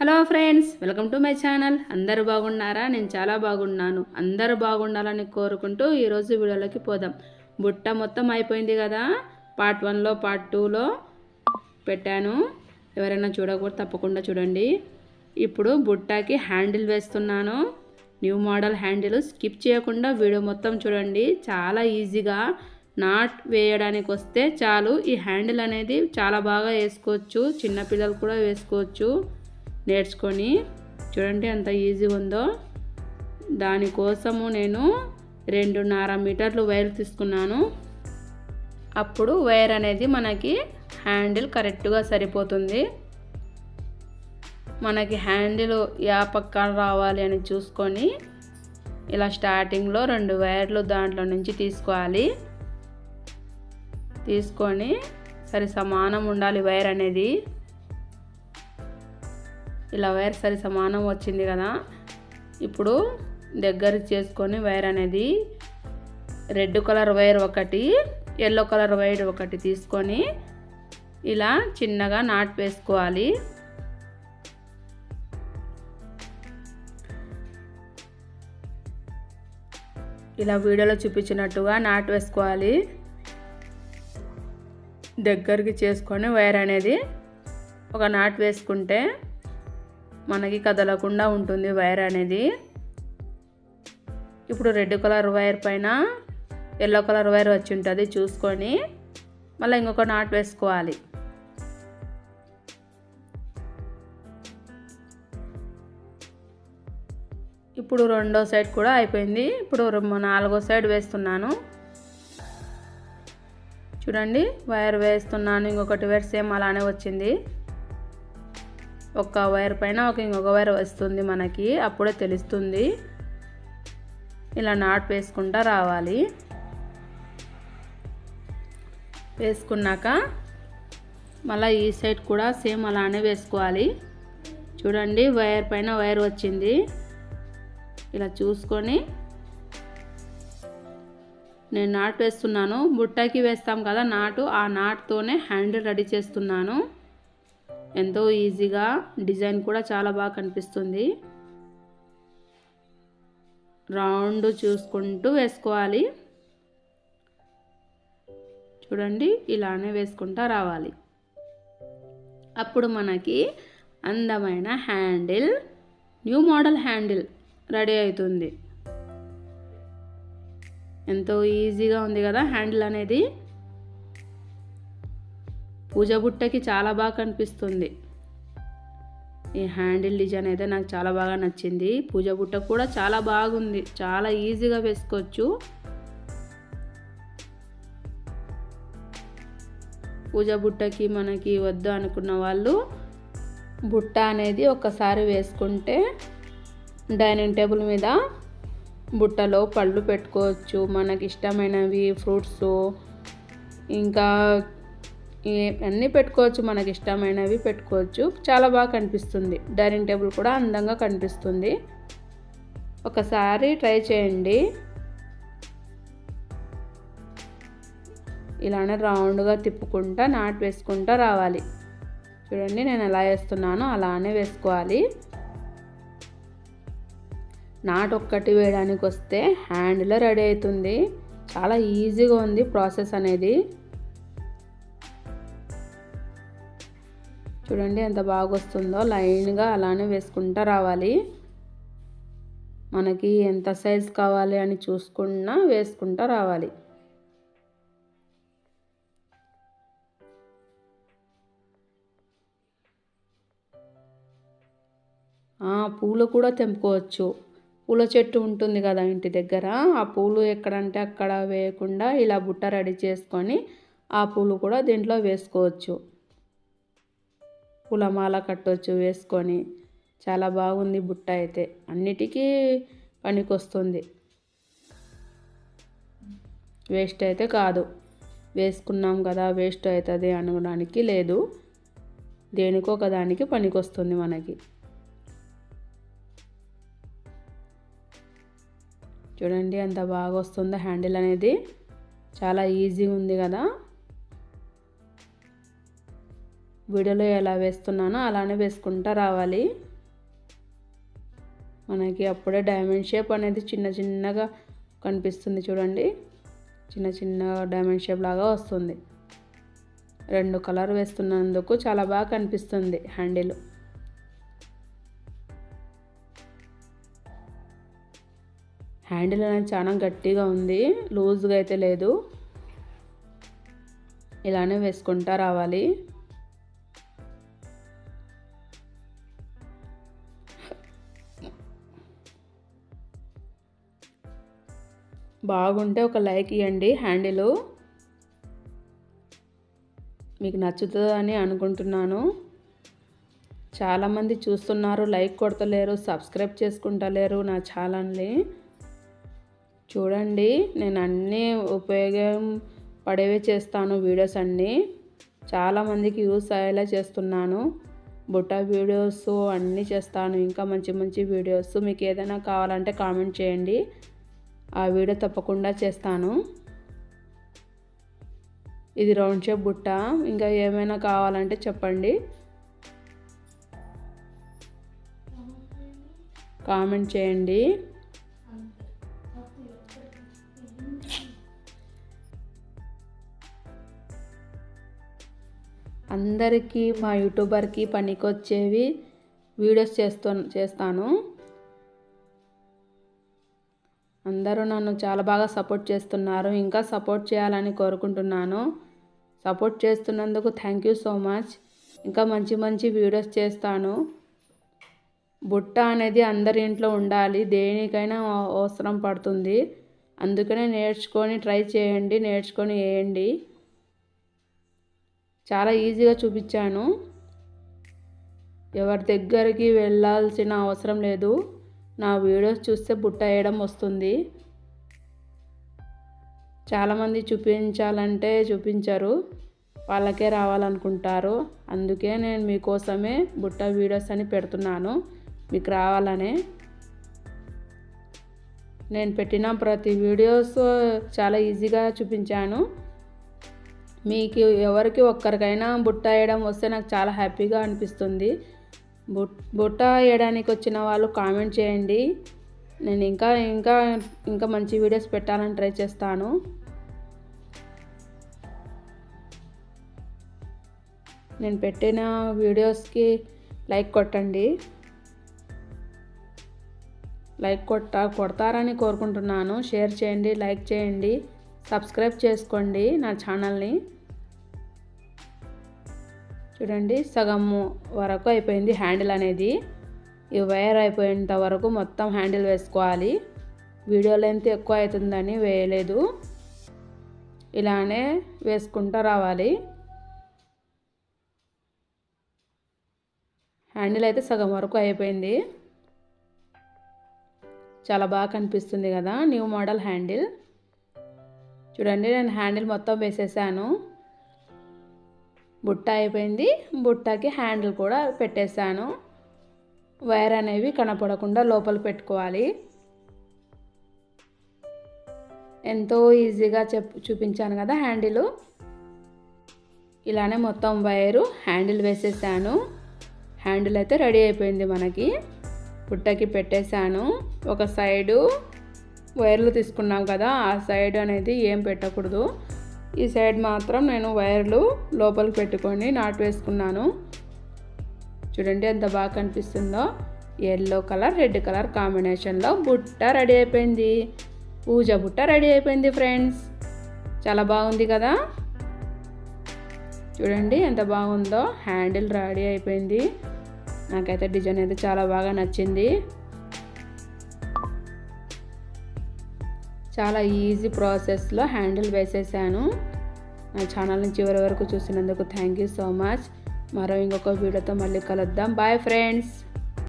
Hello friends welcome to my channel. అందరూ బాగున్నారా? నేను చాలా బాగున్నాను. అందరూ బాగుండాలని కోరుకుంటూ ఈరోజు వీడియోలోకి పోదాం. బుట్ట మొత్తం అయిపోయింది కదా? పార్ట్ వన్లో పార్ట్ టూలో పెట్టాను. ఎవరైనా చూడకూడదు తప్పకుండా చూడండి. ఇప్పుడు బుట్టకి హ్యాండిల్ వేస్తున్నాను. న్యూ మోడల్ హ్యాండిల్ స్కిప్ చేయకుండా వీడియో మొత్తం చూడండి. చాలా ఈజీగా నాట్ వేయడానికి వస్తే చాలు. ఈ హ్యాండిల్ అనేది చాలా బాగా వేసుకోవచ్చు. చిన్నపిల్లలు కూడా వేసుకోవచ్చు. నేర్చుకొని చూడండి ఎంత ఈజీగా ఉందో. దానికోసము నేను రెండున్నర మీటర్లు వైర్ తీసుకున్నాను. అప్పుడు వైర్ అనేది మనకి హ్యాండిల్ కరెక్ట్గా సరిపోతుంది. మనకి హ్యాండిల్ యా పక్కన రావాలి అని చూసుకొని ఇలా స్టార్టింగ్లో రెండు వైర్లు దాంట్లో నుంచి తీసుకోవాలి. తీసుకొని సరి సమానం ఉండాలి వైర్ అనేది. ఇలా వైర్ సరి సమానం వచ్చింది కదా. ఇప్పుడు దగ్గర చేసుకొని వైర్ అనేది రెడ్ కలర్ వైర్ ఒకటి ఎల్లో కలర్ వైర్ ఒకటి తీసుకొని ఇలా చిన్నగా నాట్ వేసుకోవాలి. ఇలా వీడియోలో చూపించినట్టుగా నాట్ వేసుకోవాలి. దగ్గరికి చేసుకొని వైర్ అనేది ఒక నాట్ వేసుకుంటే మనకి కదలకుండా ఉంటుంది వైర్ అనేది. ఇప్పుడు రెడ్ కలర్ వైర్ పైన ఎల్లో కలర్ వైర్ వచ్చి ఉంటుంది చూసుకొని మళ్ళీ ఇంకొక నాట్ వేసుకోవాలి. ఇప్పుడు రెండో సైడ్ కూడా అయిపోయింది. ఇప్పుడు నాలుగో సైడ్ వేస్తున్నాను. చూడండి వైర్ వేస్తున్నాను. ఇంకొకటి వైర్ సేమ్ అలానే వచ్చింది. ఒక వైర్ పైన ఒక ఇంకొక వైర్ వస్తుంది మనకి అప్పుడే తెలుస్తుంది. ఇలా నాట్ వేసుకుంటా రావాలి. వేసుకున్నాక మళ్ళీ ఈ సైడ్ కూడా సేమ్ అలానే వేసుకోవాలి. చూడండి వైర్ పైన వైర్ వచ్చింది. ఇలా చూసుకొని నేను నాటు వేస్తున్నాను. బుట్టకి వేస్తాం కదా నాటు ఆ నాటుతోనే హ్యాండిల్ రెడీ చేస్తున్నాను. ఎంతో ఈజీగా డిజైన్ కూడా చాలా బాగా కనిపిస్తుంది. రౌండ్ చూసుకుంటూ వేసుకోవాలి. చూడండి ఇలానే వేసుకుంటా రావాలి. అప్పుడు మనకి అందమైన handle new model handle ready అవుతుంది. ఎంతో ఈజీగా ఉంది కదా హ్యాండిల్ అనేది. పూజ బుట్టకి చాలా బాగా కనిపిస్తుంది. ఈ హ్యాండిల్ డిజైన్ అయితే నాకు చాలా బాగా నచ్చింది. పూజ బుట్ట కూడా చాలా బాగుంది. చాలా ఈజీగా వేసుకోవచ్చు. పూజ బుట్టకి మనకి వద్దు అనుకున్న వాళ్ళు బుట్ట అనేది ఒకసారి వేసుకుంటే డైనింగ్ టేబుల్ మీద బుట్టలో పళ్ళు పెట్టుకోవచ్చు. మనకి ఇష్టమైనవి ఫ్రూట్స్ ఇంకా అన్నీ పెట్టుకోవచ్చు మనకి ఇష్టమైనవి పెట్టుకోవచ్చు. చాలా బాగా కనిపిస్తుంది. డైనింగ్ టేబుల్ కూడా అందంగా కనిపిస్తుంది. ఒకసారి ట్రై చేయండి. ఇలానే రౌండ్గా తిప్పుకుంటా నాట్ వేసుకుంటా రావాలి. చూడండి నేను ఎలా వేస్తున్నానో అలానే వేసుకోవాలి. నాట్ ఒక్కటి వేయడానికి వస్తే హ్యాండ్లో రెడీ అవుతుంది. చాలా ఈజీగా ఉంది ప్రాసెస్ అనేది. చూడండి ఎంత బాగా వస్తుందో లైన్గా అలానే వేసుకుంటా రావాలి. మనకి ఎంత సైజ్ కావాలి అని చూసుకున్నా వేసుకుంటా రావాలి. పూలు కూడా తెంపుకోవచ్చు. పూల చెట్టు ఉంటుంది కదా ఇంటి దగ్గర. ఆ పూలు ఎక్కడంటే అక్కడ వేయకుండా ఇలా బుట్ట రెడీ చేసుకొని ఆ పూలు కూడా దీంట్లో వేసుకోవచ్చు. పూలమాల కట్టొచ్చు వేసుకొని. చాలా బాగుంది బుట్ట అయితే. అన్నిటికీ పనికొస్తుంది. వేస్ట్ అయితే కాదు. వేసుకున్నాం కదా వేస్ట్ అవుతుంది అనడానికి లేదు. దేనికో ఒక పనికొస్తుంది మనకి. చూడండి ఎంత బాగా వస్తుందో హ్యాండిల్ అనేది. చాలా ఈజీగా ఉంది కదా. వీడియోలో ఎలా వేస్తున్నానో అలానే వేసుకుంటా రావాలి. మనకి అప్పుడే డైమండ్ షేప్ అనేది చిన్న చిన్నగా కనిపిస్తుంది చూడండి. చిన్న చిన్న డైమండ్ షేప్ లాగా వస్తుంది. రెండు కలర్ వేస్తున్నందుకు చాలా బాగా కనిపిస్తుంది హ్యాండిల్. హ్యాండిల్ అనేది చాలా గట్టిగా ఉంది. లూజ్గా అయితే లేదు. ఇలానే వేసుకుంటా రావాలి. బాగుంటే ఒక లైక్ ఇవ్వండి హ్యాండిల్. మీకు నచ్చుతుందని అనుకుంటున్నాను. చాలామంది చూస్తున్నారు లైక్ కొడతలేరు సబ్స్క్రైబ్ చేసుకుంటలేరు నా ఛానల్ని. చూడండి నేను అన్నీ ఉపయోగం పడేవే చేస్తాను వీడియోస్ అన్నీ. చాలామందికి యూస్ అయ్యేలా చేస్తున్నాను. బుట్ట వీడియోస్ అన్నీ చేస్తాను. ఇంకా మంచి మంచి వీడియోస్. మీకు ఏదైనా కావాలంటే కామెంట్ చేయండి. ఆ వీడియో తప్పకుండా చేస్తాను. ఇది రౌండ్ షేప్ బుట్ట. ఇంకా ఏమైనా కావాలంటే చెప్పండి. కామెంట్ చేయండి. అందరికీ మా యూట్యూబర్కి పనికొచ్చేవి వీడియోస్ చేస్తూ చేస్తాను. అందరూ నన్ను చాలా బాగా సపోర్ట్ చేస్తున్నారు. ఇంకా సపోర్ట్ చేయాలని కోరుకుంటున్నాను. సపోర్ట్ చేస్తున్నందుకు థ్యాంక్ యూ సో మచ్. ఇంకా మంచి మంచి వీడియోస్ చేస్తాను. బుట్ట అనేది అందరి ఇంట్లో ఉండాలి. దేనికైనా అవసరం పడుతుంది. అందుకనే నేర్చుకొని ట్రై చేయండి. నేర్చుకొని వేయండి. చాలా ఈజీగా చూపించాను. ఎవరి దగ్గరికి వెళ్ళాల్సిన అవసరం లేదు. నా వీడియోస్ చూస్తే బుట్ట వేయడం వస్తుంది. చాలామంది చూపించాలంటే చూపించరు. వాళ్ళకే రావాలనుకుంటారు. అందుకే నేను మీకోసమే బుట్ట వీడియోస్ అని పెడుతున్నాను. మీకు రావాలనే. నేను పెట్టిన ప్రతి వీడియోస్ చాలా ఈజీగా చూపించాను. మీకు ఎవరికి ఒక్కరికైనా బుట్ట వేయడం వస్తే నాకు చాలా హ్యాపీగా అనిపిస్తుంది. బుట్ బుట్ట వేయడానికి వచ్చిన వాళ్ళు కామెంట్ చేయండి. నేను ఇంకా ఇంకా ఇంకా మంచి వీడియోస్ పెట్టాలని ట్రై చేస్తాను. నేను పెట్టిన వీడియోస్కి లైక్ కొట్టండి. లైక్ కొట్ట కొడతారని కోరుకుంటున్నాను. షేర్ చేయండి లైక్ చేయండి. సబ్స్క్రైబ్ చేసుకోండి నా ఛానల్ని. చూడండి సగం వరకు అయిపోయింది హ్యాండిల్ అనేది. ఈ వైర్ అయిపోయేంత వరకు మొత్తం హ్యాండిల్ వేసుకోవాలి. వీడియో లెంత్ ఎక్కువ అవుతుందని వేయలేదు. ఇలానే వేసుకుంటూ రావాలి. హ్యాండిల్ అయితే సగం వరకు అయిపోయింది. చాలా బాగా కనిపిస్తుంది కదా న్యూ మోడల్ హ్యాండిల్. చూడండి నేను హ్యాండిల్ మొత్తం వేసేసాను. బుట్ట అయిపోయింది. బుట్టకి హ్యాండిల్ కూడా పెట్టేశాను. వైర్ అనేవి కనపడకుండా లోపల పెట్టుకోవాలి. ఎంతో ఈజీగా చెప్ చూపించాను కదా హ్యాండిల్. ఇలానే మొత్తం వైరు హ్యాండిల్ వేసేసాను. హ్యాండిల్ అయితే రెడీ అయిపోయింది మనకి. పుట్టకి పెట్టేశాను. ఒక సైడు వైర్లు తీసుకున్నాం కదా ఆ సైడ్ అనేది ఏం పెట్టకూడదు. ఈ సైడ్ మాత్రం నేను వైర్లు లోపలికి పెట్టుకొని నాటు వేసుకున్నాను. చూడండి ఎంత బాగా కనిపిస్తుందో. ఎల్లో కలర్ రెడ్ కలర్ కాంబినేషన్లో బుట్ట రెడీ అయిపోయింది. పూజ బుట్ట రెడీ అయిపోయింది ఫ్రెండ్స్. చాలా బాగుంది కదా? చూడండి ఎంత బాగుందో. హ్యాండిల్ రెడీ అయిపోయింది. నాకైతే డిజైన్ అయితే చాలా బాగా నచ్చింది. చాలా ఈజీ ప్రాసెస్లో హ్యాండిల్ వేసేసాను. నా ఛానల్ని చివరి వరకు చూసినందుకు థ్యాంక్ యూ సో మచ్ మరో ఇంకొక వీడియోతో మళ్ళీ కలుద్దాం. Bye friends